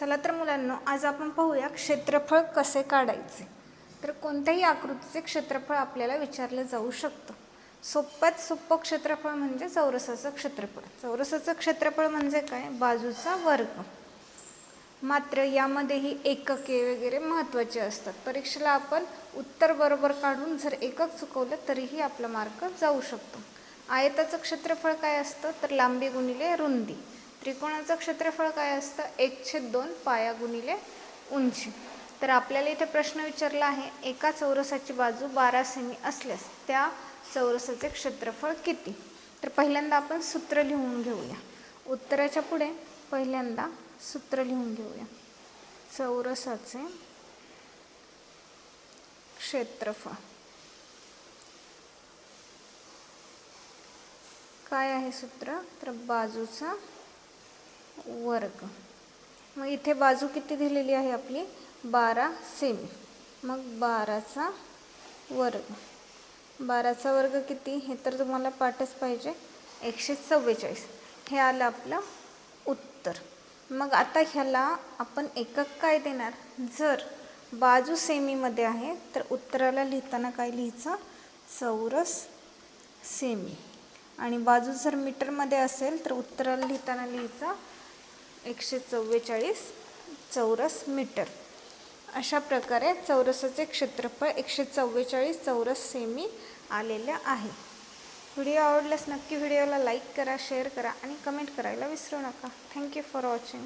चला तर मुलांना आज आपण पाहूया क्षेत्रफळ कसे काढायचे. तर कोणत्याही आकृतीचे क्षेत्रफळ आपल्याला विचारलं जाऊ शकतं. सोप्यात सोपं क्षेत्रफळ म्हणजे चौरसाचं क्षेत्रफळ. चौरसाचं क्षेत्रफळ म्हणजे काय? बाजूचा वर्ग. मात्र यामध्येही एकके वगैरे महत्त्वाचे असतात. परीक्षेला आपण उत्तर बरोबर काढून जर एकक चुकवलं तरीही आपला मार्क जाऊ शकतो. आयताचं क्षेत्रफळ काय असतं? तर लांबी गुणिले रुंदी. त्रिकोणाचं क्षेत्रफळ काय असतं? एक छेद दोन पाया गुणिले उंची. तर आपल्याला इथे प्रश्न विचारला आहे एका चौरसाची बाजू बारा सेमी असल्यास त्या चौरसाचे क्षेत्रफळ किती? तर पहिल्यांदा आपण सूत्र लिहून घेऊया. उत्तराच्या पुढे पहिल्यांदा सूत्र लिहून घेऊया. चौरसाचे क्षेत्रफळ. काय आहे सूत्र? तर बाजूचा वर्ग. मग इथे बाजू किती दिलेली आहे आपली? बारा सेमी मग बाराचा वर्ग. बाराचा वर्ग किती? हे तर तुम्हाला पाठच पाहिजे. एकशे चव्वेचाळीस हे आलं आपलं उत्तर. मग आता ह्याला आपण एकक काय देणार? जर बाजू सेमीमध्ये आहे तर उत्तराला लिहिताना काय लिहायचं? चौरस सेमी आणि बाजू जर मीटरमध्ये असेल तर उत्तराला लिहिताना लिहायचं एकशे चव्वेचाळीस चौरस मीटर. अशा प्रकारे चौरसाचे क्षेत्रफळ एकशे चव्वेचाळीस चौरस सेमी आलेले आहे. व्हिडिओ आवडल्यास नक्की व्हिडिओला लाईक करा शेअर करा आणि कमेंट करायला विसरू नका. Thank you for watching.